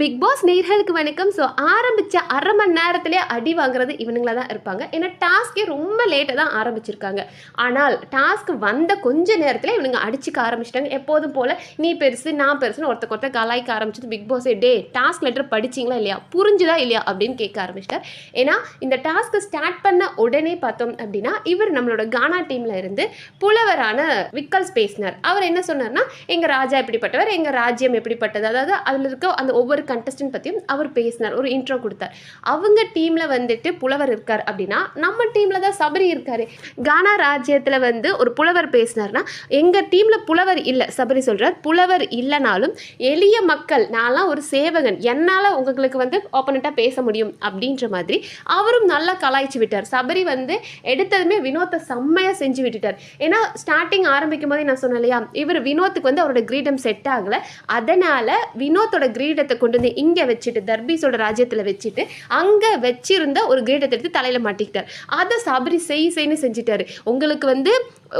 Big pass நேர்களுக்கு வணக்கம். So ஆரம்பித்த அரை மணி நேரத்திலே அடி வாங்குறது இவனுங்களா தான் இருப்பாங்க. ஏன்னா டாஸ்க்கே ரொம்ப லேட்டாக தான் ஆரம்பிச்சிருக்காங்க. ஆனால் டாஸ்க் வந்த கொஞ்ச நேரத்தில் இவனுங்க அடிச்சுக்க ஆரம்பிச்சிட்டாங்க. எப்போதும் போல் நீ பெருசு நான் பெருசுன்னு ஒருத்த ஒருத்தர் கலாய்க்க ஆரம்பிச்சது பிக் பாஸே டே டாஸ்க் லெட்டர் படிச்சிங்களா இல்லையா? புரிஞ்சுதா இல்லையா? அப்படின்னு கேட்க ஆரம்பிச்சிட்டார். ஏன்னா இந்த டாஸ்க்கை ஸ்டார்ட் பண்ண உடனே பார்த்தோம் அப்படின்னா இவர் நம்மளோட கானா டீமில் இருந்து புலவரான விக்கல்ஸ் பேசினார் அவர் என்ன சொன்னார்னா எங்கள் ராஜா எப்படிப்பட்டவர் எங்கள் ராஜ்யம் எப்படிப்பட்டது அதாவது அதில் இருக்க அந்த ஒவ்வொரு கண்டஸ்டன்ட் பற்றியும் அவர் பேசினார் ஒரு இன்ட்ரோ கொடுத்தார். அவங்க டீமில் வந்துட்டு புலவர் இருக்கார் அப்படின்னா நம்ம டீமில் தான் சபரி இருக்கார். கானா ராஜ்யத்தில் வந்து ஒரு புலவர் பேசினார்னா எங்கள் டீமில் புலவர் இல்லை சபரி சொல்கிறார் புலவர் இல்லைனாலும் எளிய மக்கள் நான்லாம் ஒரு சேவகன் என்னால் உங்களுக்கு வந்து ஓப்பனண்ட்டாக பேச முடியும் அப்படின்ற மாதிரி அவரும் நல்லா கலாய்ச்சி விட்டார். சபரி வந்து எடுத்ததுமே வினோத்தை செம்மையாக செஞ்சு விட்டுட்டார். ஏன்னா ஸ்டார்டிங் ஆரம்பிக்கும் போதே நான் சொன்னேன் இல்லையா இவர் வினோத்துக்கு வந்து அவரோட கிரீடம் செட் ஆகலை. அதனால் வினோத்தோட கிரீடத்தை கொண்டு வந்து இங்கே வச்சுட்டு தர்பீஸோட ராஜ்யத்தில் வச்சுட்டு அங்கே வச்சிருந்த ஒரு கிரீடத்தை எடுத்து தலையில் மாட்டிக்கிட்டார். அதை சபரி செய் செய்ன்னு செஞ்சிட்டாரு. உங்களுக்கு வந்து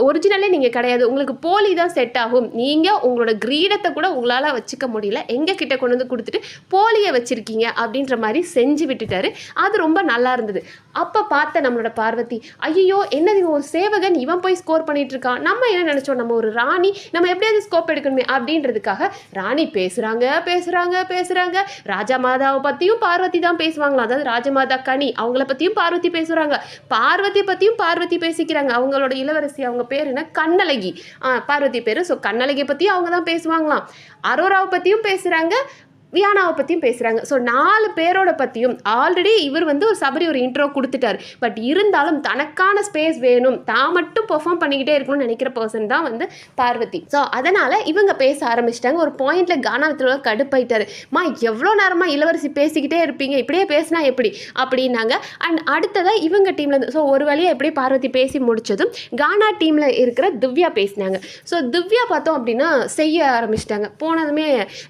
ஒரிஜினலே நீங்கள் கிடையாது. உங்களுக்கு போலி தான் செட் ஆகும். நீங்கள் உங்களோட கிரீடத்தை கூட உங்களால் வச்சுக்க முடியல. எங்கள் கிட்ட கொண்டு வந்து கொடுத்துட்டு போலியை வச்சுருக்கீங்க அப்படின்ற மாதிரி செஞ்சு விட்டுட்டாரு. அது ரொம்ப நல்லா இருந்தது. அப்போ பார்த்த நம்மளோட பார்வதி ஐயோ என்னது ஒரு சேவகன்? இவன் போய் ஸ்கோர் பண்ணிட்டு இருக்கான். நம்ம என்ன நினச்சோம்? நம்ம ஒரு ராணி. நம்ம எப்படியாவது ஸ்கோப் எடுக்கணுமே அப்படின்றதுக்காக ராணி பேசுகிறாங்க பேசுகிறாங்க பேசுகிறாங்க ராஜா மாதாவை பற்றியும் பார்வதி தான் பேசுவாங்களா? அதாவது ராஜமாதா கனி அவங்கள பற்றியும் பார்வதி பேசுகிறாங்க பார்வதி பற்றியும் பார்வதி பேசிக்கிறாங்க. அவங்களோட இளவரசி அவங்க பேர் என்ன? கண்ணழகி. ஆ, பார்வதி பேர். ஸோ கண்ணழகியை பற்றியும் அவங்க தான் பேசுவாங்களாம். அரோராவை பற்றியும் பேசுகிறாங்க வியானாவை பற்றியும் பேசுகிறாங்க ஸோ நாலு பேரோட பற்றியும் ஆல்ரெடி இவர் வந்து ஒரு சபரி ஒரு இன்ட்ரோ கொடுத்துட்டார். பட் இருந்தாலும் தனக்கான ஸ்பேஸ் வேணும். தான் மட்டும் பெர்ஃபார்ம் பண்ணிக்கிட்டே இருக்கணும்னு நினைக்கிற பர்சன் தான் வந்து பார்வதி. ஸோ அதனால் இவங்க பேச ஆரம்பிச்சிட்டாங்க. ஒரு பாயிண்டில் கானாவத்தில் கடுப்பாயிட்டார். மா எவ்வளோ நேரமாக இளவரசி பேசிக்கிட்டே இருப்பீங்க? இப்படியே பேசினா எப்படி? அப்படின்னாங்க. அண்ட் அடுத்ததாக இவங்க டீமில் ஸோ ஒரு வழியாக எப்படி பார்வதி பேசி முடித்ததும் கானா டீமில் இருக்கிற திவ்யா பேசினாங்க. ஸோ திவ்யா பார்த்தோம் அப்படின்னா செய்ய ஆரம்பிச்சிட்டாங்க. போனதுமே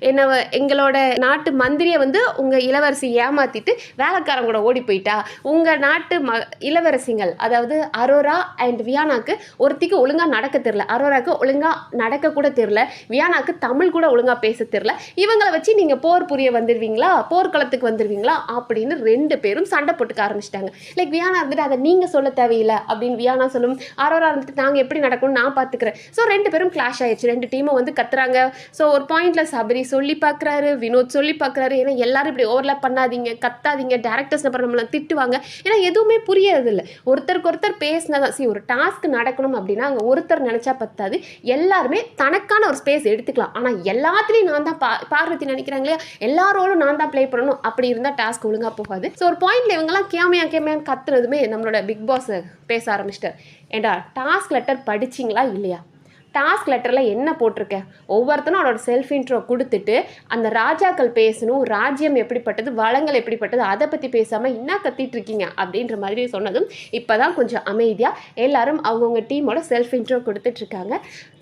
என்ன எங்களோட நாட்டு மந்திரியை வந்து உங்கள் இளவரசி ஏமாற்றிட்டு வேலைக்காரங்க கூட ஓடி போயிட்டா? உங்கள் நாட்டு ம இளவரசிகள் அதாவது அரோரா அண்ட் வியானாக்கு ஒருத்திக்கு ஒழுங்காக நடக்க தெரில அரோராக்கு ஒழுங்காக நடக்க கூட தெரில வியானாக்கு தமிழ் கூட ஒழுங்காக பேச தெரில இவங்களை வச்சு நீங்கள் போர் புரிய வந்துடுவீங்களா போர்க்களத்துக்கு வந்துடுவீங்களா அப்படின்னு ரெண்டு பேரும் சண்டை போட்டுக்க ஆரம்பிச்சிட்டாங்க. லைக் வியானா இருந்துட்டு அதை நீங்கள் சொல்ல தேவையில்லை அப்படின்னு வியானா சொல்லும். அரோரா இருந்துட்டு நாங்கள் எப்படி நடக்கணும்னு நான் பார்த்துக்கிறேன் ஸோ ரெண்டு பேரும் கிளாஷ் ஆயிடுச்சு. ரெண்டு டீமும் வந்து கத்துறாங்க. ஸோ ஒரு பாயிண்ட்ல சபரி சொல்லி பார்க்குறாரு வினோ வினோத் சொல்லி பார்க்குறாரு ஏன்னா எல்லாரும் இப்படி ஓவர்லாப் பண்ணாதீங்க கத்தாதீங்க டேரக்டர்ஸ் அப்புறம் நம்மளை திட்டுவாங்க. ஏன்னா எதுவுமே புரியறது இல்லை ஒருத்தருக்கு ஒருத்தர் பேசினா தான் சரி ஒரு டாஸ்க் நடக்கணும் அப்படின்னா அங்கே ஒருத்தர் நினச்சா பத்தாது. எல்லாருமே தனக்கான ஒரு ஸ்பேஸ் எடுத்துக்கலாம். ஆனால் எல்லாத்துலேயும் நான் தான் பா பார்வதி நினைக்கிறாங்க இல்லையா? எல்லாரோடும் நான் தான் ப்ளே பண்ணணும். அப்படி இருந்தால் டாஸ்க் ஒழுங்காக போகாது. ஸோ ஒரு பாயிண்ட்ல இவங்கெல்லாம் கேமையா கேமையான்னு கத்துனதுமே நம்மளோட பிக் பாஸ் பேச ஆரம்பிச்சிட்டார். ஏண்டா டாஸ்க் லெட்டர் படிச்சிங்களா இல்லையா? டாஸ்க் லெட்டரில் என்ன போட்டிருக்க? ஒவ்வொருத்தனும் அவனோட செல்ஃப் இன்ட்ரோ கொடுத்துட்டு அந்த ராஜாக்கள் பேசணும் ராஜ்யம் எப்படிப்பட்டது வளங்கள் எப்படிப்பட்டது அதை பற்றி பேசாமல் என்ன கத்திட்டு இருக்கீங்க? அப்படின்ற மாதிரி சொன்னதும் இப்போ தான் கொஞ்சம் அமைதியாக எல்லாரும் அவங்கவுங்க டீமோட செல்ஃப் இன்ட்ரோ கொடுத்துட்ருக்காங்க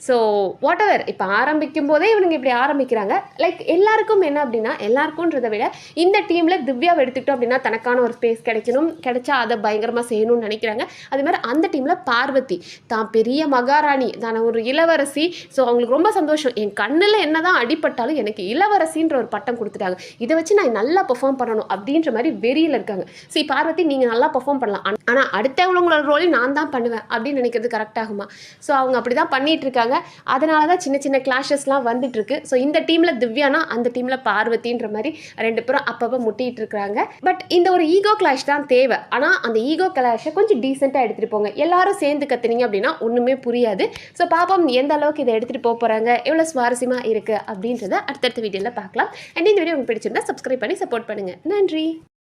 ஸோ வாட் எவர் இப்போ ஆரம்பிக்கும் போதே இவனுங்க இப்படி ஆரம்பிக்கிறாங்க. லைக் எல்லாருக்கும் என்ன அப்படின்னா எல்லாருக்கும்ன்றதை விட இந்த டீமில் திவ்யாவை எடுத்துக்கிட்டோம் அப்படின்னா தனக்கான ஒரு ஸ்பேஸ் கிடைக்கணும். கிடைச்சா அதை பயங்கரமாக செய்யணும்னு நினைக்கிறாங்க. அதே மாதிரி அந்த டீமில் பார்வதி. தான் பெரிய மகாராணி. தான ஒரு இளவரசி. ஸோ அவங்களுக்கு ரொம்ப சந்தோஷம். என் கண்ணில் என்ன தான் அடிபட்டாலும் எனக்கு இளவரசின்ற ஒரு பட்டம் கொடுத்துட்டாங்க. இதை வச்சு நான் நல்லா பெர்ஃபார்ம் பண்ணணும் அப்படின்ற மாதிரி வெறியில் இருக்காங்க. சரி பார்வதி நீங்கள் நல்லா பெர்ஃபார்ம் பண்ணலாம். ஆனால் அடுத்தவங்களோட ரோலையும் நான் தான் பண்ணுவேன் அப்படின்னு நினைக்கிறது கரெக்டாகுமா ஸோ அவங்க அப்படி தான் பண்ணிட்டு இருக்காங்க. அதனால தான் சின்ன சின்ன கிளாஷஸ்லாம் வந்துட்டு இருக்கு. ஸோ இந்த டீமில் திவ்யானா அந்த டீமில் பார்வதின்ற மாதிரி ரெண்டு பேரும் அப்பப்போ முட்டிட்டு இருக்கிறாங்க பட் இந்த ஒரு ஈகோ கிளாஷ் தான் தேவை. ஆனால் அந்த ஈகோ கிளாஷை கொஞ்சம் டீசெண்டாக எடுத்துகிட்டு போங்க. எல்லாரும் சேர்ந்து கத்துனீங்க அப்படின்னா ஒன்றுமே புரியாது. ஸோ பாப்போம் எந்த அளவுக்கு இதை எடுத்துகிட்டு போக போகிறாங்க எவ்வளோ சுவாரஸ்யமாக இருக்குது அப்படின்றத அடுத்தடுத்த வீடியோவில் பார்க்கலாம். அண்ட் இந்த வீடியோ உங்களுக்கு பிடிச்சிருந்தா சப்ஸ்கிரைப் பண்ணி சப்போர்ட் பண்ணுங்கள் நன்றி.